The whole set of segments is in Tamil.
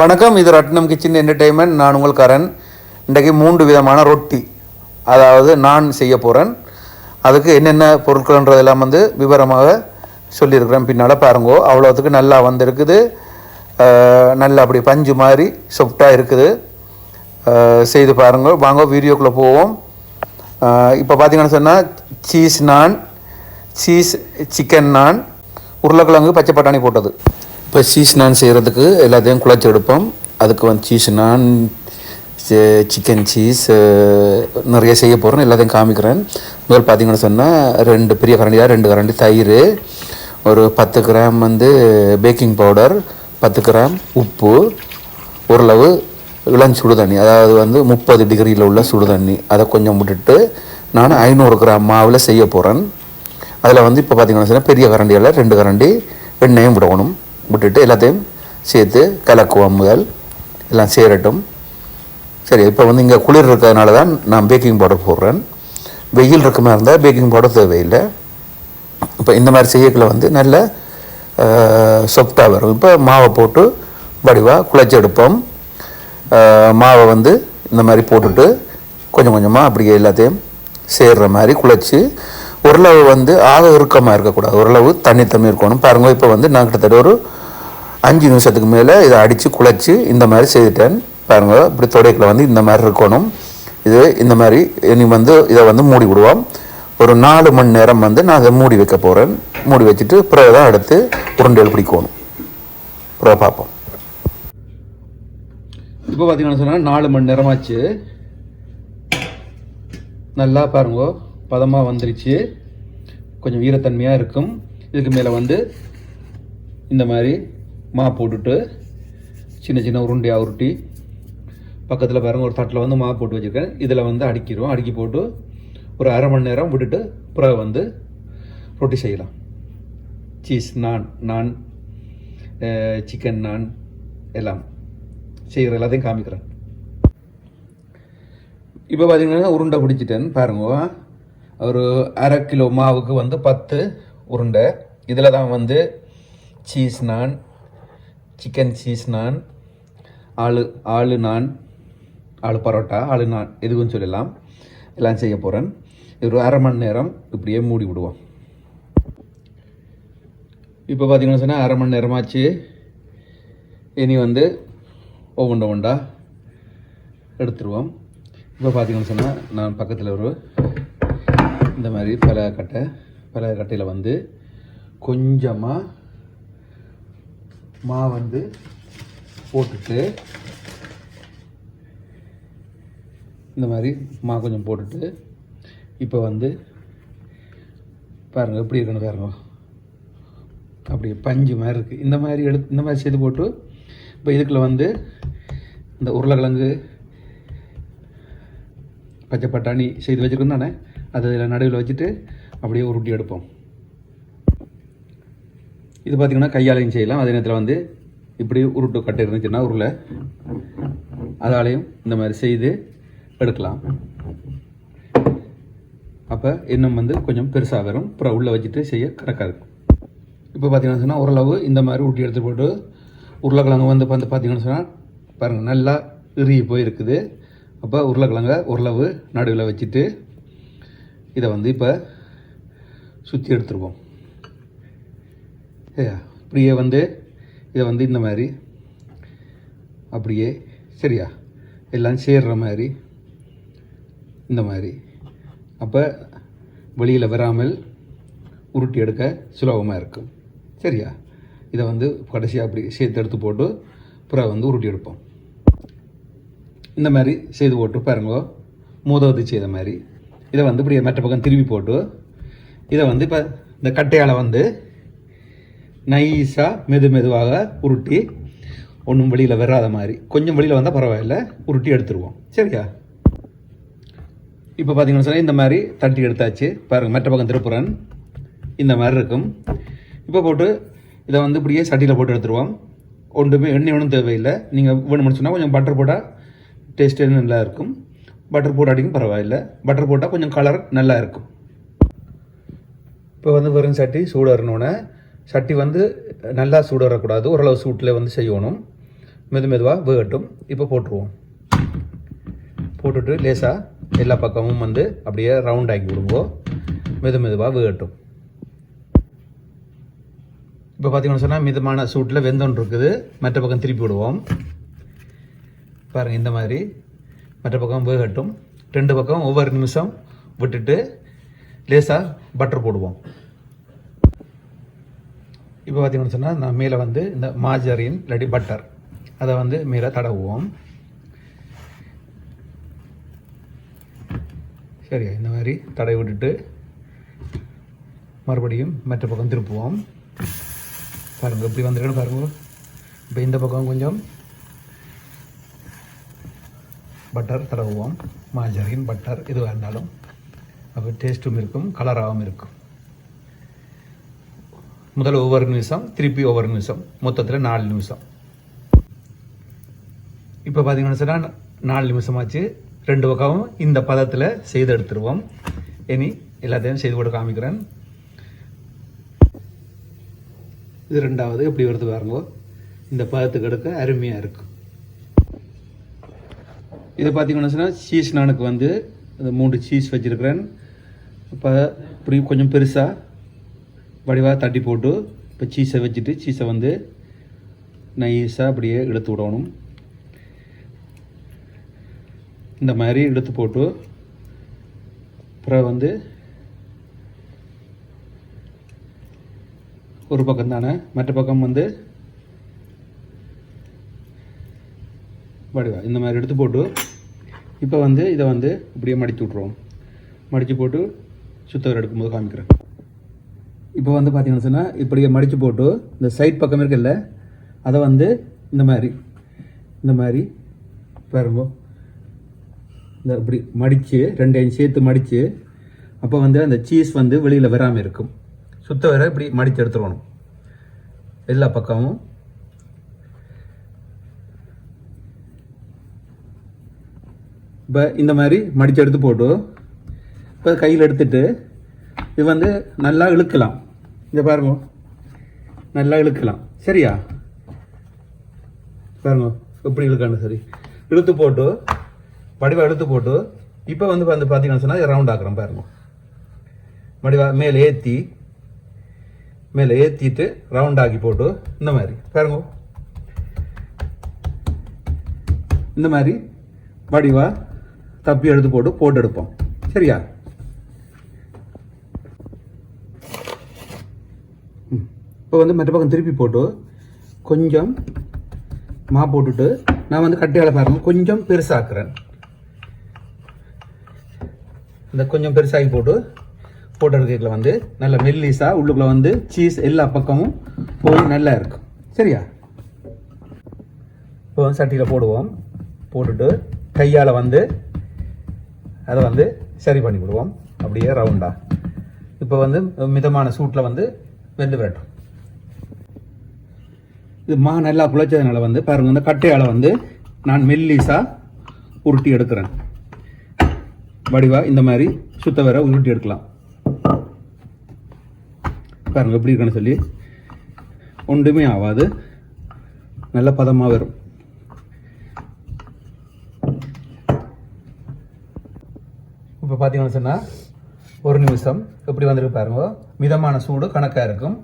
வணக்கம் இது ரட்னம் கிச்சன் என்டர்டெயின்மெண்ட் நான் உங்கள் கரண். இன்றைக்கு மூன்று விதமான ரொட்டி. அதாவது நான் செய்ய போகிறேன் அதுக்கு என்னென்ன பொருட்கள்ன்றதெல்லாம் வந்து விவரமாக சொல்லியிருக்கிறேன் பின்னால். பாருங்கோ அவ்வளோத்துக்கு நல்லா வந்திருக்குது. நல்லா அப்படி பஞ்சு மாதிரி சொஃப்டாக இருக்குது. செய்து பாருங்க. வாங்க வீடியோக்குள்ளே போவோம். இப்போ பார்த்தீங்கன்னு சொன்னால் சீஸ் நான் சீஸ் சிக்கன் நான் உருளைக்கிழங்கு பச்சை பட்டாணி போட்டது. இப்போ சீஸ் நான் செய்கிறதுக்கு எல்லாத்தையும் குழச்சி எடுப்போம். அதுக்கு வந்து சீஸ் நான் சிக்கன் சீஸ் நிறைய செய்ய போகிறேன் எல்லாத்தையும் காமிக்கிறேன். முதல் பார்த்தீங்கன்னு சொன்னால் ரெண்டு பெரிய கரண்டியாக ரெண்டு கரண்டி. தயிர் ஒரு பத்து கிராம் வந்து பேக்கிங் பவுடர் பத்து கிராம் உப்பு ஓரளவு இளம் சுடு தண்ணி அதாவது வந்து முப்பது டிகிரியில் உள்ள சுடு தண்ணி அதை கொஞ்சம் விட்டுட்டு நான் ஐநூறு கிராம் மாவில் செய்ய போகிறேன் அதில் வந்து இப்போ பார்த்திங்கன்னா சொன்னால் பெரிய கரண்டியில் ரெண்டு கரண்டி எண்ணெயும் விடணும். விட்டுட்டு எல்லாத்தையும் சேர்த்து கலக்குவோம் முதல். எல்லாம் சேரட்டும். சரி இப்போ வந்து இங்கே குளிர் இருக்கிறதுனால தான் நான் பேக்கிங் பவுடர் போடுறேன். வெயில் இருக்க மாதிரி இருந்தால் பேக்கிங் பவுடர் தேவையில்லை. இப்போ இந்த மாதிரி செய்யக்குள்ள வந்து நல்ல சொப்டாக வரும். இப்போ மாவை போட்டு வடிவாக குழச்சி எடுப்போம். மாவை வந்து இந்த மாதிரி போட்டுட்டு கொஞ்சம் கொஞ்சமாக அப்படியே எல்லாத்தையும் சேர்ற மாதிரி குழச்சி ஓரளவு வந்து ஆக இறுக்கமாக இருக்கக்கூடாது. ஓரளவு தண்ணி தண்ணி இருக்கணும். பாருங்க இப்போ வந்து நான் கிட்டத்தட்ட ஒரு அஞ்சு நிமிஷத்துக்கு மேலே இதை அடித்து குழச்சி இந்த மாதிரி செய்துட்டேன். பாருங்க இப்படி தொடைக்கில் வந்து இந்த மாதிரி இருக்கணும். இது இந்த மாதிரி இனி வந்து இதை வந்து மூடி விடுவோம். ஒரு நாலு மணி நேரம் வந்து நான் அதை மூடி வைக்க போகிறேன் மூடி வச்சுட்டு பிறகு தான் அடுத்து உருண்டைகள் பிடிக்கணும். பிறகு பார்ப்போம். இப்போ பார்த்தீங்கன்னா சொன்னால் நாலு மணி நேரமாச்சு. நல்லா பாருங்க. பதமாக வந்துருச்சு. கொஞ்சம் ஈரத்தன்மையாக இருக்கும். இதுக்கு மேலே வந்து இந்த மாதிரி மா போட்டுட்டு சின்ன சின்ன உருண்டையாக உருட்டி பக்கத்தில் பாருங்கள் ஒரு தட்டில் வந்து மா போட்டு வச்சுருக்கேன். இதில் வந்து அடிக்கிறோம் அடுக்கி போட்டு ஒரு அரை மணி நேரம் விட்டுட்டு பிறகு வந்து ரொட்டி செய்யலாம். சீஸ் நான் நான் சிக்கன் நான் எல்லாம் செய்கிற எல்லாத்தையும் காமிக்கிறேன். இப்போ பார்த்தீங்கன்னா உருண்டை பிடிச்சிட்டேன் பாருங்க. ஒரு அரை கிலோ மாவுக்கு வந்து பத்து உருண்டை. இதில் தான் வந்து சீஸ் நான் சிக்கன் சீஸ் நான் ஆளு ஆளு நான் ஆளு பரோட்டா ஆளு நான் எதுவும் சொல்லலாம் எல்லாம் செய்ய போகிறேன் ஒரு அரை மணி நேரம் இப்படியே மூடி விடுவோம். இப்போ பார்த்திங்கன்னு சொன்னால் அரை மணி நேரமாச்சு. இனி வந்து ஒவ்வொண்ட ஒண்டா எடுத்துருவோம். இப்போ பார்த்திங்கன்னு சொன்னால் நான் பக்கத்தில் ஒரு இந்த மாதிரி பல கட்டை கட்டையில் வந்து கொஞ்சமாக மா வந்து போட்டுட்டு இந்த மாதிரி மா கொஞ்சம் போட்டுட்டு இப்போ வந்து பாருங்கள் எப்படி இருக்குன்னு பாருங்க. அப்படி பஞ்சு மாதிரி இருக்குது இந்த மாதிரி எடுத்து இந்த மாதிரி செய்து போட்டு இப்போ இதுக்குள்ள வந்து இந்த உருளைக்கிழங்கு பச்சை பட்டாணி செய்து வச்சுருக்கோம் தானே? அது இதில் நடுவில் வச்சுட்டு அப்படியே உருட்டி எடுப்போம். இது பார்த்திங்கன்னா கையாலையும் செய்யலாம். அதே நேரத்தில் வந்து இப்படி உருட்டு கட்டு இருந்துச்சுன்னா உருளை. அதாலையும் இந்த மாதிரி செய்து எடுக்கலாம். அப்போ இன்னும் வந்து கொஞ்சம் பெருசாக வரும். அப்புறம் உள்ளே வச்சுட்டு செய்ய கரெக்டாக இருக்கும். இப்போ பார்த்தீங்கன்னா சொன்னால் ஓரளவு இந்த மாதிரி ஊட்டி எடுத்து போட்டு உருளைக்கிழங்கு வந்து வந்து பார்த்தீங்கன்னு சொன்னால் பாருங்கள் நல்லா இறுகி போயிருக்குது. அப்போ உருளைக்கிழங்க ஓரளவு நடுவில் வச்சுட்டு இதை வந்து இப்போ சுற்றி எடுத்துருவோம். இப்படியே வந்து இதை வந்து இந்த மாதிரி அப்படியே சரியா? எல்லாம் சேர்ற மாதிரி இந்த மாதிரி. அப்போ வெளியில் வராமல் உருட்டி எடுக்க சுலபமாக இருக்கும். சரியா? இதை வந்து கடைசியாக அப்படி சேர்த்து எடுத்து போட்டு புறா வந்து உருட்டி எடுப்போம். இந்த மாதிரி செய்து போட்டு பாருங்க. மூதவதி செய்த மாதிரி. இதை வந்து இப்படி மற்ற பக்கம் திருப்பி போட்டு இதை வந்து இப்போ இந்த கட்டையால் வந்து நைஸாக மெது மெதுவாக உருட்டி ஒன்றும் வெளியில் வராத மாதிரி கொஞ்சம் வெளியில் வந்தால் பரவாயில்ல உருட்டி எடுத்துருவோம். சரியா? இப்போ பார்த்தீங்கன்னா சொன்னால் இந்த மாதிரி தட்டி எடுத்தாச்சு. பாருங்கள் மற்ற பக்கம் திருப்புறன் இந்த மாதிரி இருக்கும். இப்போ போட்டு இதை வந்து இப்படியே சட்டியில் போட்டு எடுத்துருவோம். ஒன்றுமே எண்ணெய் ஒன்றும் தேவையில்லை. நீங்கள் வேணும்னு சொன்னால் கொஞ்சம் பட்டர் போட்டால் டேஸ்ட்டு நல்லா இருக்கும். பட்டர் போட்டாட்டியும் பரவாயில்லை. பட்டர் போட்டால் கொஞ்சம் கலர் நல்லா இருக்கும். இப்போ வந்து வெறும் சட்டி சூடறணுன்னே சட்டி வந்து நல்லா சூடறக்கூடாது. ஓரளவு சூட்டில் வந்து செய்யணும். மெது மெதுவாக வேகட்டும். இப்போ போட்டுருவோம். போட்டுட்டு லேசாக எல்லா பக்கமும் வந்து அப்படியே ரவுண்ட் ஆக்கி விடுவோம் மெது மெதுவாக வேகட்டும். இப்போ பார்த்தீங்கன்னு சொன்னால் மிதமான சூட்டில் வெந்தோன்னு இருக்குது மற்ற பக்கம் திருப்பி விடுவோம். பாருங்கள் இந்த மாதிரி. மற்ற பக்கம் வேகட்டும். ரெண்டு பக்கம் ஒவ்வொரு நிமிஷம் விட்டுட்டு லேசாக பட்டர் போடுவோம். இப்போ பார்த்திங்கன்னு சொன்னால் நான் மேலே வந்து இந்த மாஜரின் இல்லாட்டி பட்டர் அதை வந்து மேலே தடவுவோம். சரியா? இந்த மாதிரி தடவி விட்டுட்டு மறுபடியும் மற்ற பக்கம் திருப்புவோம். பாருங்கள் இப்படி வந்துருக்கணும் பாருங்கள் இப்போ இந்த பக்கம் கொஞ்சம் பட்டர் தடவுவோம் மாஜரின் பட்டர் எதுவாக வேண்டாலும். அப்போ டேஸ்ட்டும் இருக்கும் கலராகவும் இருக்கும். முதல்ல ஒவ்வொரு நிமிஷம் திருப்பி ஒவ்வொரு நிமிஷம். மொத்தத்தில் நாலு நிமிஷம். இப்போ பார்த்தீங்கன்னு சொன்னால் நாலு நிமிஷமாச்சு. ரெண்டு பக்கமும் இந்த பதத்தில் செய்து எடுத்துருவோம். இனி எல்லாத்தையும் செய்து கூட காமிக்கிறேன். இது ரெண்டாவது எப்படி வருது பாருங்க. இந்த பதத்துக்கு எடுக்க அருமையாக இருக்கும் இது பார்த்தீங்கன்னு சொன்னால் சீஸ் நானுக்கு வந்து இந்த மூன்று சீஸ் வச்சுருக்கிறேன். இப்போ இப்படி கொஞ்சம் பெருசாக வடிவாக தட்டி போட்டு இப்போ சீஸை வச்சுட்டு சீஸை வந்து நைஸாக அப்படியே எடுத்து விடணும். இந்த மாதிரி எடுத்து போட்டு அப்புறம் வந்து ஒரு பக்கம் தானே மற்ற பக்கம் வந்து வடிவா. இந்த மாதிரி எடுத்து போட்டு இப்போ வந்து இதை வந்து இப்படியே மடித்து விட்ருவோம் மடித்து போட்டு சுத்தவர் எடுக்கும்போது காமிக்கிறேன். இப்போ வந்து பார்த்தீங்கன்னு சொன்னால் இப்படியே மடித்து போட்டு இந்த சைட் பக்கம் இருக்குல்ல அதை வந்து இந்த மாதிரி இந்த மாதிரி பாருங்க. இந்த இப்படி மடித்து ரெண்டையும் சேர்த்து மடித்து அப்போ வந்து அந்த சீஸ் வந்து வெளியில் வராமல் இருக்கும். சுத்த வர இப்படி மடித்து எடுத்துடணும் எல்லா பக்கமும் இப்போ இந்த மாதிரி மடித்து எடுத்து போட்டு இப்போ கையில் எடுத்துட்டு இது வந்து நல்லா இழுக்கலாம். இதை பாருங்க. நல்லா இழுக்கலாம். சரியா? பாருங்க. எப்படி இழுக்கான்னு சரி. இழுத்து போட்டு வடிவா இழுத்து போட்டு இப்போ வந்து வந்து பார்த்தீங்கன்னு சொன்னால் ரவுண்ட் ஆக்குறோம் பாருங்க. வடிவா மேலே ஏற்றி மேலே ஏற்றிட்டு ரவுண்ட் ஆக்கி போட்டு இந்த மாதிரி. பாருங்க. இந்த மாதிரி வடிவா தப்பி எடுத்து போட்டு போட்டு எடுப்போம். சரியா? இப்போ வந்து மற்ற பக்கம் திருப்பி போட்டு கொஞ்சம் மா போட்டுட்டு நான் வந்து கட்டியால் பாருங்க கொஞ்சம் பெருசாக்குறேன். இந்த கொஞ்சம் பெருசாகி போட்டு போட்டு எடுக்கல வந்து நல்ல மெல்லிஸாக உள்ளுக்குள்ளே வந்து சீஸ் எல்லா பக்கமும் போய் நல்லா இருக்கும். சரியா? இப்போ வந்து சட்டியில் போடுவோம். போட்டுட்டு கையால் வந்து அதை வந்து சரி பண்ணி விடுவோம். அப்படியே ரவுண்டாக இப்போ வந்து மிதமான சூட்டில் வந்து வெந்து விரட்டும் இது மா நல்லா குழைச்சதுனால வந்து பாருங்க இந்த கட்டையால் வந்து நான் மெல்லிசா உருட்டி எடுக்கிறேன். வடிவா இந்த மாதிரி சுத்த வேற உருட்டி எடுக்கலாம். பாருங்க எப்படி இருக்குன்னு சொல்லி. ஒன்றுமே ஆகாது. நல்ல பதமாக வரும். இப்போ பார்த்தீங்கன்னு சொன்னால் ஒரு நிமிஷம். எப்படி வந்திருக்கு பாருங்க. மிதமான சூடு கணக்காக இருக்கும்.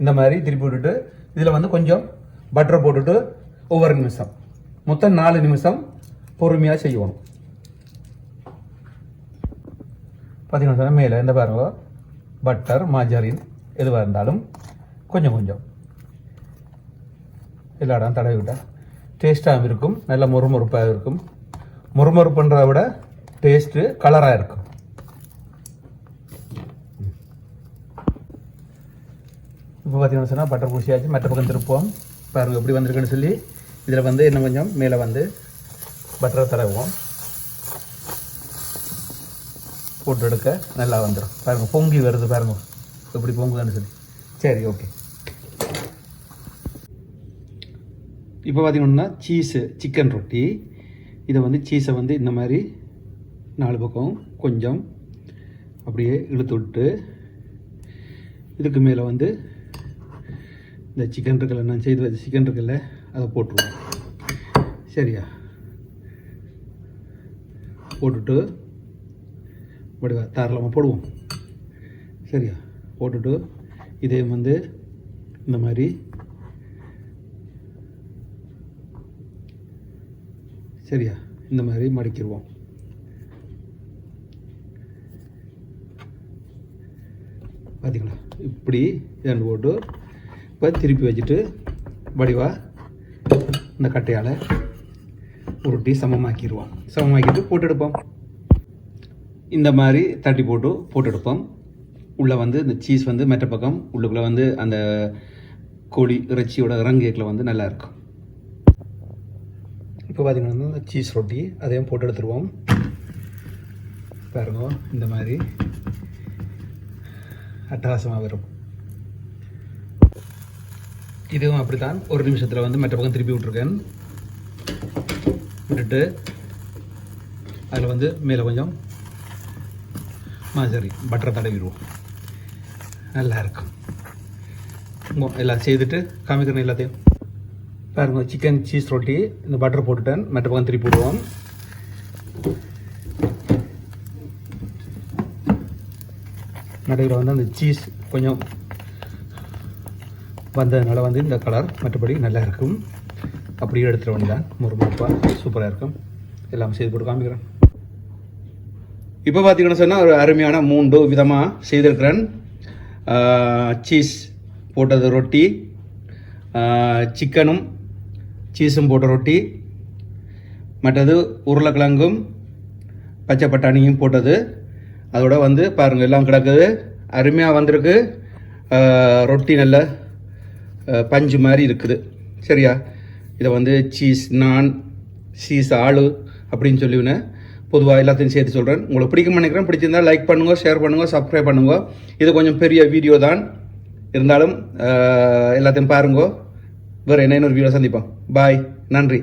இந்த மாதிரி திருப்பி விட்டுட்டு இதில் வந்து கொஞ்சம் பட்டரை போட்டுட்டு ஒவ்வொரு நிமிஷம். மொத்தம் நாலு நிமிஷம் பொறுமையாக செய்யணும். பார்த்தீங்கன்னா சொன்னால் மேலே இந்த பாருங்க. பட்டர் மாஜரின் எதுவாக இருந்தாலும் கொஞ்சம் கொஞ்சம். எல்லா இடம் தடவி விட்டால் டேஸ்ட்டாகவும் இருக்கும். நல்ல முறுமுறுப்பாக இருக்கும். முறுமுறுப்புன்றதை விட டேஸ்ட்டு கலராக இருக்கும். இப்போ பார்த்தீங்கன்னு சொன்னால் பட்டர் பூசியாச்சு. மற்ற பக்கம் திருப்போம் பாருங்க எப்படி வந்திருக்குன்னு சொல்லி. இதில் வந்து இன்னும் கொஞ்சம் மேலே வந்து பட்டரை தடவுவோம். போட்டு எடுக்க நல்லா வந்துடும். பாருங்கள் பொங்கி வருது பாருங்க. எப்படி பொங்குதுன்னு சொல்லி. சரி ஓகே. இப்போ பார்த்தீங்கன்னா சீஸு சிக்கன் ரொட்டி. இதை வந்து சீஸை வந்து இந்த மாதிரி நாலு பக்கம் கொஞ்சம் அப்படியே இழுத்து விட்டு இதுக்கு மேலே வந்து இந்த சிக்கன் இருக்குல்ல நான் செய்து வச்ச சிக்கன் இருக்குல்ல அதை போட்டுருவோம். சரியா? போட்டுட்டு வடிவா தாராளமாக போடுவோம். சரியா? போட்டுட்டு இதே வந்து இந்த மாதிரி சரியா? இந்த மாதிரி மடிக்கிடுவோம். பார்த்தீங்களா இப்படி இரண்டு போட்டு இப்போ திருப்பி வச்சுட்டு வடிவாக இந்த கட்டையால் உருட்டி சமமாக்கிடுவோம். சமமாக்கிட்டு போட்டு எடுப்போம். இந்த மாதிரி தட்டி போட்டு போட்டு எடுப்போம். உள்ளே வந்து இந்த சீஸ் வந்து மெட்ட பக்கம் உள்ளுக்குள்ளே வந்து அந்த கோழி இறைச்சியோட இறங்கேக்கில் வந்து நல்லா இருக்கும். இப்போ பார்த்திங்கன்னா இந்த சீஸ் ரொட்டி அதையும் போட்டு எடுத்துருவோம். பாருங்க இந்த மாதிரி. அட்டகாசமாக வரும். இதுவும் அப்படித்தான். ஒரு நிமிஷத்தில் வந்து மற்ற பக்கம் திருப்பி விட்ருக்கேன் விட்டுட்டு அதில் வந்து மேலே கொஞ்சம் சரி பட்டரை தடவிடுவோம். நல்லாயிருக்கும் எல்லாம் செய்துட்டு காமிக்கிறேன் எல்லாத்தையும். பாருங்க சிக்கன் சீஸ் ரொட்டி இந்த பட்டர் போட்டுட்டேன். மற்ற பக்கம் திருப்பி விடுவோம். நடுவில் வந்து அந்த சீஸ் கொஞ்சம் வந்ததுனால வந்து இந்த கலர் மற்றபடி நல்லா இருக்கும். அப்படியே எடுத்துகிட்டு வந்தேன் முறுமுறுப்பாக சூப்பராக இருக்கும். எல்லாம் செய்து போட்டு காமிக்கிறேன். இப்போ பார்த்தீங்கன்னு சொன்னால் ஒரு அருமையான மூன்று விதமாக செய்திருக்கிறேன். சீஸ் போட்டது ரொட்டி சிக்கனும் சீஸும் போட்ட ரொட்டி மற்றது உருளைக்கிழங்கும் பச்சை பட்டாணியும் போட்டது அதோட வந்து பாருங்கள் எல்லாம் கிடக்குது. அருமையாக வந்திருக்கு. ரொட்டி நல்ல பஞ்சு மாதிரி இருக்குது. சரியா? இதை வந்து சீஸ் நான் சீஸ் ஆளு அப்படின்னு சொல்லிவினேன் பொதுவாக எல்லாத்தையும் சேர்த்து சொல்கிறேன் உங்களுக்கு பிடிக்கும் நினைக்கிறேன். பிடிச்சிருந்தா லைக் பண்ணுங்கள் ஷேர் பண்ணுங்கள் சப்ஸ்கிரைப் பண்ணுங்கள் இது கொஞ்சம் பெரிய வீடியோ தான். இருந்தாலும் எல்லாத்தையும் பாருங்கோ. வேறு என்ன இன்னொரு வீடியோ சந்திப்போம். பாய் நன்றி.